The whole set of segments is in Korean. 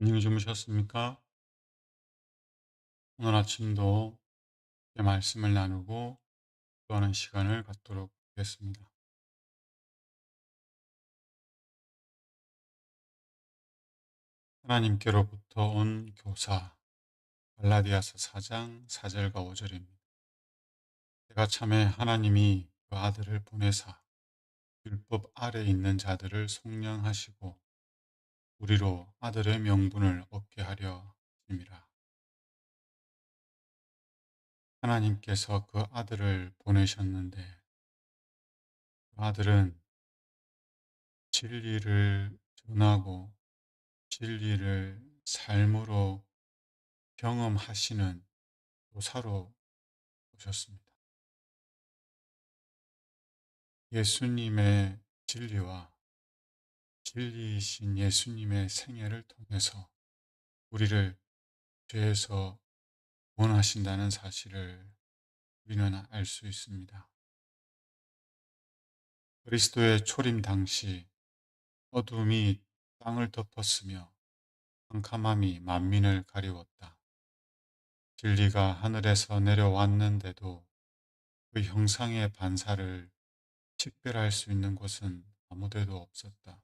안녕히 주무셨습니까? 오늘 아침도 의 말씀을 나누고 기도하는 시간을 갖도록 하겠습니다. 하나님께로부터 온 교사 갈라디아서 4장 4절과 5절입니다. 때가 참에 하나님이 그 아들을 보내사 율법 아래 있는 자들을 속량하시고 우리로 아들의 명분을 얻게 하려 하심이라. 하나님께서 그 아들을 보내셨는데 그 아들은 진리를 전하고 진리를 삶으로 경험하시는 교사로 오셨습니다. 예수님의 진리와 진리이신 예수님의 생애를 통해서 우리를 죄에서 구원하신다는 사실을 우리는 알 수 있습니다. 그리스도의 초림 당시 어둠이 땅을 덮었으며 캄캄함이 만민을 가리웠다. 진리가 하늘에서 내려왔는데도 그 형상의 반사를 식별할 수 있는 곳은 아무데도 없었다.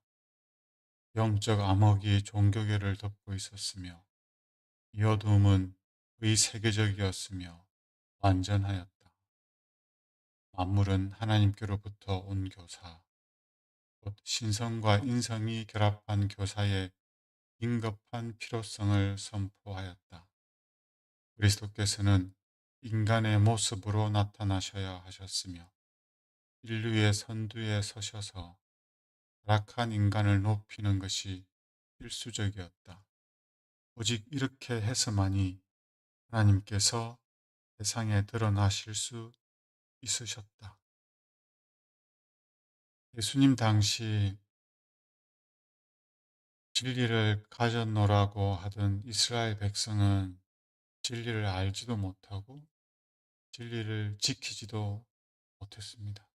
영적 암흑이 종교계를 덮고 있었으며 이 어둠은 의 세계적이었으며 완전하였다. 만물은 하나님께로부터 온 교사, 곧 신성과 인성이 결합한 교사의 긴급한 필요성을 선포하였다. 그리스도께서는 인간의 모습으로 나타나셔야 하셨으며 인류의 선두에 서셔서 타락한 인간을 높이는 것이 필수적이었다. 오직 이렇게 해서만이 하나님께서 세상에 드러나실 수 있으셨다. 예수님 당시 진리를 가졌노라고 하던 이스라엘 백성은 진리를 알지도 못하고 진리를 지키지도 못했습니다.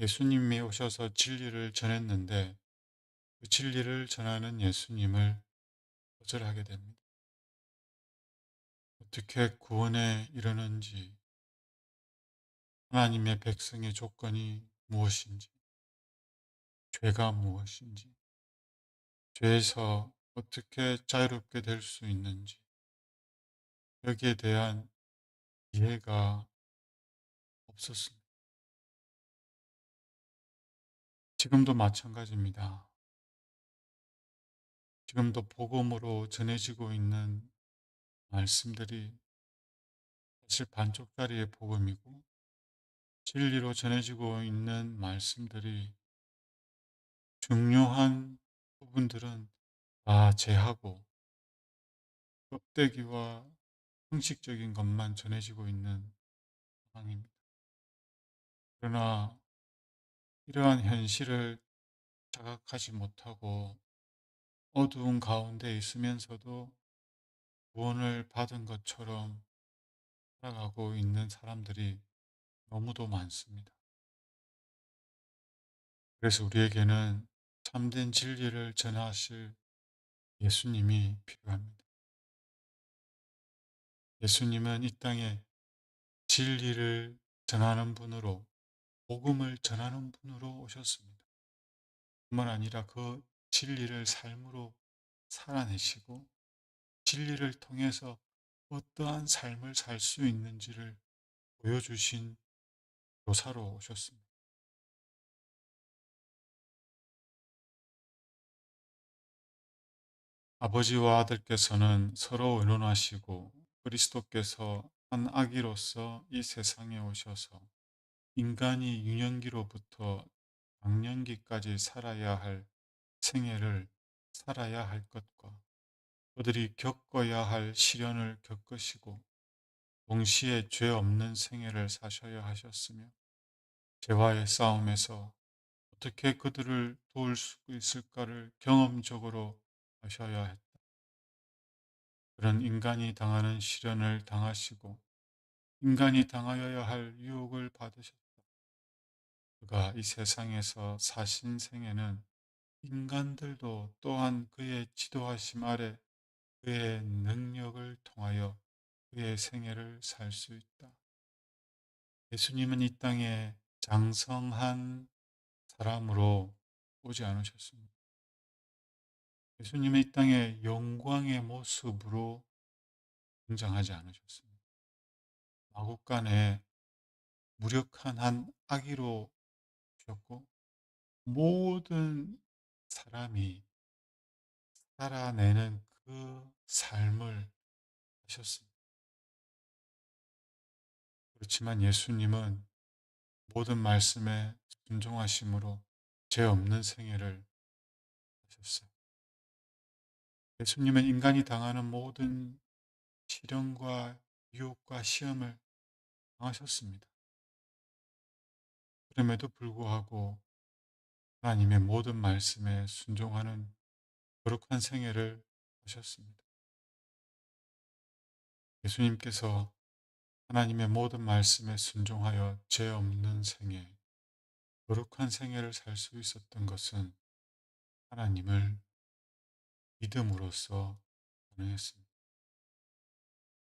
예수님이 오셔서 진리를 전했는데 그 진리를 전하는 예수님을 거절하게 됩니다. 어떻게 구원에 이르는지 하나님의 백성의 조건이 무엇인지 죄가 무엇인지 죄에서 어떻게 자유롭게 될 수 있는지 여기에 대한 이해가 없었습니다. 지금도 마찬가지입니다. 지금도 복음으로 전해지고 있는 말씀들이 사실 반쪽짜리의 복음이고 진리로 전해지고 있는 말씀들이 중요한 부분들은 다 제하고 껍데기와 형식적인 것만 전해지고 있는 상황입니다. 그러나 이러한 현실을 자각하지 못하고 어두운 가운데 있으면서도 구원을 받은 것처럼 살아가고 있는 사람들이 너무도 많습니다. 그래서 우리에게는 참된 진리를 전하실 예수님이 필요합니다. 예수님은 이 땅에 진리를 전하는 분으로 복음을 전하는 분으로 오셨습니다. 뿐만 아니라 그 진리를 삶으로 살아내시고 진리를 통해서 어떠한 삶을 살 수 있는지를 보여주신 교사로 오셨습니다. 아버지와 아들께서는 서로 의논하시고 그리스도께서 한 아기로서 이 세상에 오셔서 인간이 유년기로부터 장년기까지 살아야 할 생애를 살아야 할 것과 그들이 겪어야 할 시련을 겪으시고 동시에 죄 없는 생애를 사셔야 하셨으며 죄와의 싸움에서 어떻게 그들을 도울 수 있을까를 경험적으로 하셔야 했다. 그런 인간이 당하는 시련을 당하시고 인간이 당하여야 할 유혹을 받으셨다. 그가 이 세상에서 사신 생에는 인간들도 또한 그의 인도하심 아래 그의 능력을 통하여 그의 생애를 살 수 있다. 예수님은 이 땅에 장성한 사람으로 오지 않으셨습니다. 예수님은 이 땅에 영광의 모습으로 등장하지 않으셨습니다. 마국간에 무력한 한 아기로 오셨고 모든 사람이 살아내는 그 삶을 하셨습니다. 그렇지만 예수님은 모든 말씀에 순종하심으로 죄 없는 생애를 하셨어요. 예수님은 인간이 당하는 모든 시련과 유혹과 시험을 당하셨습니다. 그럼에도 불구하고 하나님의 모든 말씀에 순종하는 거룩한 생애를 하셨습니다. 예수님께서 하나님의 모든 말씀에 순종하여 죄 없는 생애, 거룩한 생애를 살 수 있었던 것은 하나님을 믿음으로써 가능했습니다.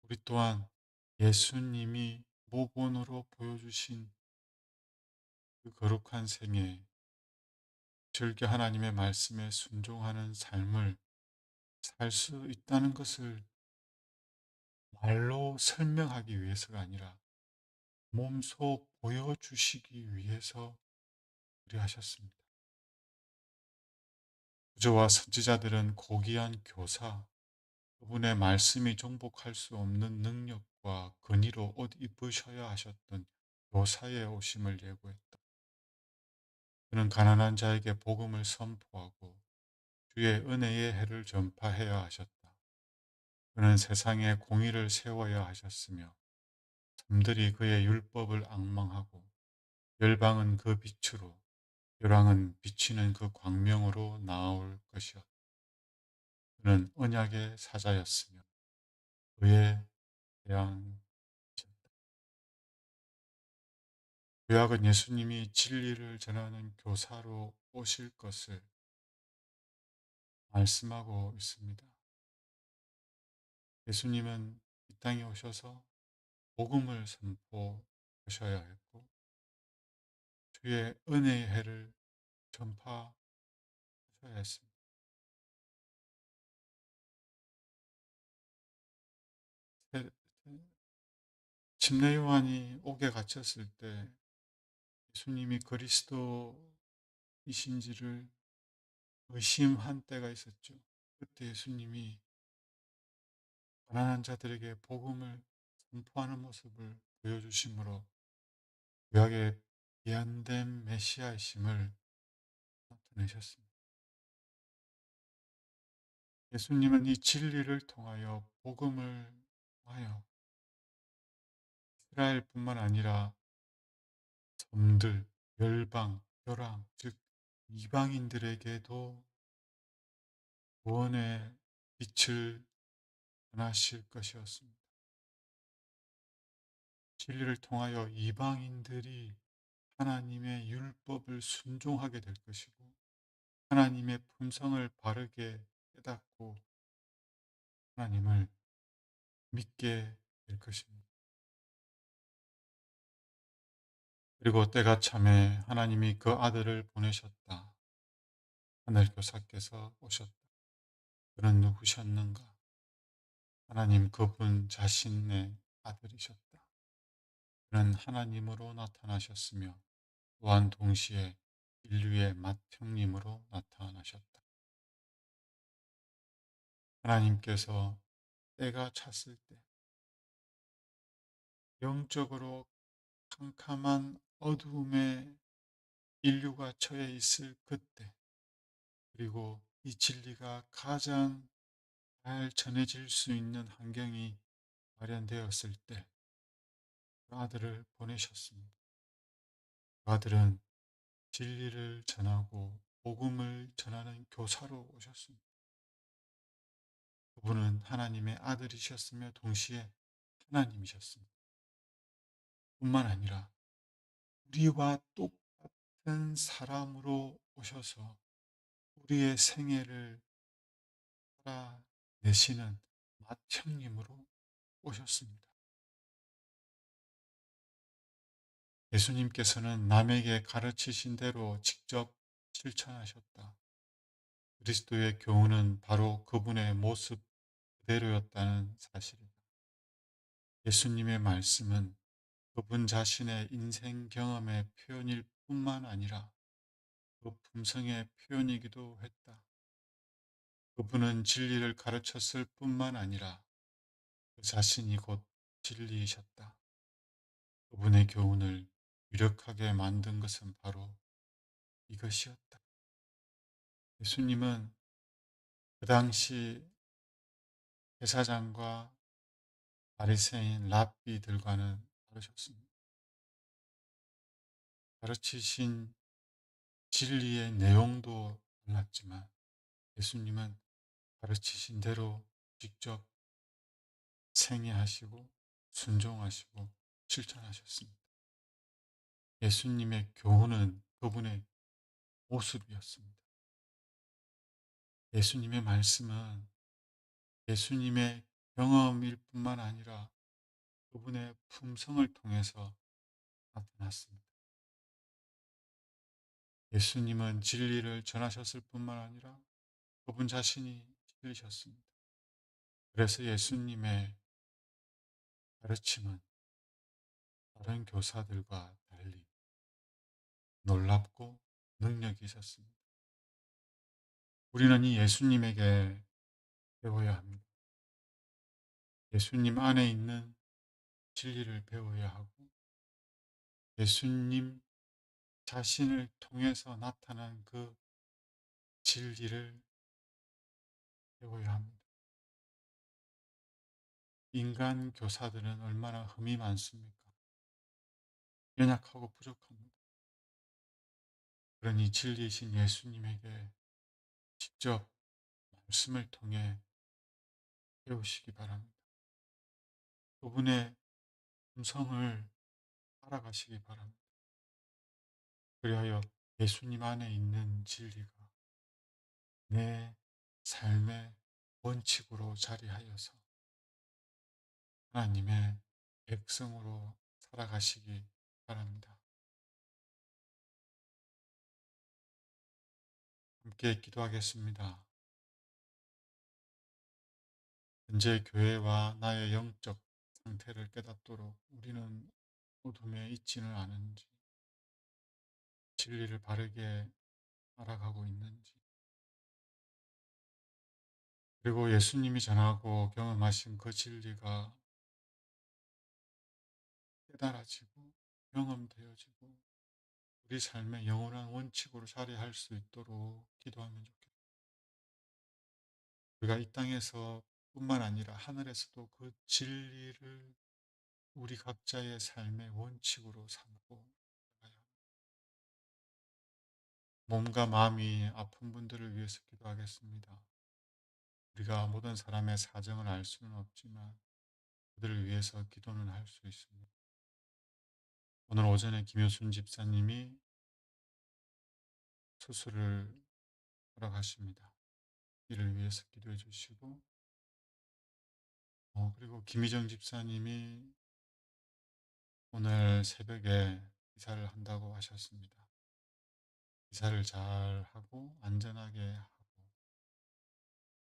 우리 또한 예수님이 모본으로 보여주신 그 거룩한 생애, 즐겨 하나님의 말씀에 순종하는 삶을 살 수 있다는 것을 말로 설명하기 위해서가 아니라 몸소 보여주시기 위해서 그리하셨습니다. 구저와 선지자들은 고귀한 교사, 그분의 말씀이 정복할 수 없는 능력과 근위로 옷 입으셔야 하셨던 교사의 오심을 예고했다. 그는 가난한 자에게 복음을 선포하고 주의 은혜의 해를 전파해야 하셨다. 그는 세상에 공의를 세워야 하셨으며 섬들이 그의 율법을 악망하고 열방은 그 빛으로 열왕은 비치는 그 광명으로 나올 것이었다. 그는 언약의 사자였으며 그의 태양 구약은 예수님이 진리를 전하는 교사로 오실 것을 말씀하고 있습니다. 예수님은 이 땅에 오셔서 복음을 선포하셔야 했고 주의 은혜의 해를 전파하셔야 했습니다. 침례 요한이 옥에 갇혔을 때 예수님이 그리스도이신지를 의심한 때가 있었죠. 그때 예수님이 가난한 자들에게 복음을 선포하는 모습을 보여주심으로 구약의 예언된 메시아이심을 나타내셨습니다. 예수님은 이 진리를 통하여 복음을 하여 이스라엘뿐만 아니라 섬들, 열방, 혈왕, 즉 이방인들에게도 구원의 빛을 전하실 것이었습니다. 진리를 통하여 이방인들이 하나님의 율법을 순종하게 될 것이고 하나님의 품성을 바르게 깨닫고 하나님을 믿게 될 것입니다. 그리고 때가 참에 하나님이 그 아들을 보내셨다. 하늘 교사께서 오셨다. 그는 누구셨는가? 하나님 그분 자신의 아들이셨다. 그는 하나님으로 나타나셨으며 또한 동시에 인류의 맏형님으로 나타나셨다. 하나님께서 때가 찼을 때 영적으로 캄캄한 어두움에 인류가 처해 있을 그때 그리고 이 진리가 가장 잘 전해질 수 있는 환경이 마련되었을 때 그 아들을 보내셨습니다. 그 아들은 진리를 전하고 복음을 전하는 교사로 오셨습니다. 그분은 하나님의 아들이셨으며 동시에 하나님이셨습니다. 뿐만 아니라 우리와 똑같은 사람으로 오셔서 우리의 생애를 내시는 맏형님으로 오셨습니다. 예수님께서는 남에게 가르치신 대로 직접 실천하셨다. 그리스도의 교훈은 바로 그분의 모습 그대로였다는 사실이다. 예수님의 말씀은 그분 자신의 인생 경험의 표현일 뿐만 아니라 그 품성의 표현이기도 했다. 그분은 진리를 가르쳤을 뿐만 아니라 그 자신이 곧 진리이셨다. 그분의 교훈을 유력하게 만든 것은 바로 이것이었다. 예수님은 그 당시 대사장과 바리새인 랍비들과는 다르셨습니다. 가르치신 진리의 내용도 달랐지만 예수님은 가르치신 대로 직접 생애하시고 순종하시고 실천하셨습니다. 예수님의 교훈은 그분의 모습이었습니다. 예수님의 말씀은 예수님의 경험일 뿐만 아니라 그분의 품성을 통해서 나타났습니다. 예수님은 진리를 전하셨을 뿐만 아니라 그분 자신이 진리셨습니다. 그래서 예수님의 가르침은 다른 교사들과 달리 놀랍고 능력이 있었습니다. 우리는 이 예수님에게 배워야 합니다. 예수님 안에 있는 진리를 배워야 하고 예수님 자신을 통해서 나타난 그 진리를 배워야 합니다. 인간 교사들은 얼마나 흠이 많습니까? 연약하고 부족합니다. 그러니 진리이신 예수님에게 직접 말씀을 통해 배우시기 바랍니다. 그분의 음성을 따라가시기 바랍니다. 그리하여 예수님 안에 있는 진리가 내 삶의 원칙으로 자리하여서 하나님의 백성으로 살아가시기 바랍니다. 함께 기도하겠습니다. 현재 교회와 나의 영적 상태를 깨닫도록 우리는 어둠에 있지는 않은지 진리를 바르게 알아가고 있는지 그리고 예수님이 전하고 경험하신 그 진리가 깨달아지고 경험되어지고 우리 삶의 영원한 원칙으로 자리할 수 있도록 기도하면 좋겠다. 우리가 이 땅에서 뿐만 아니라 하늘에서도 그 진리를 우리 각자의 삶의 원칙으로 삼고 몸과 마음이 아픈 분들을 위해서 기도하겠습니다. 우리가 모든 사람의 사정을 알 수는 없지만 그들을 위해서 기도는 할 수 있습니다. 오늘 오전에 김효순 집사님이 수술을 허락하십니다. 이를 위해서 기도해 주시고 어, 그리고 김희정 집사님이 오늘 새벽에 이사를 한다고 하셨습니다. 이사를 잘 하고 안전하게 하고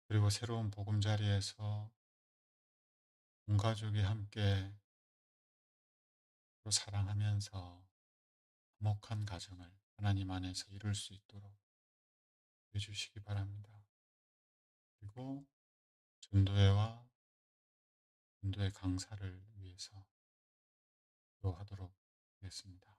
그리고 새로운 보금자리에서 온 가족이 함께 사랑하면서 화목한 가정을 하나님 안에서 이룰 수 있도록 해주시기 바랍니다. 그리고 전도회와 전도회 강사를 위해서 기도하도록 하겠습니다.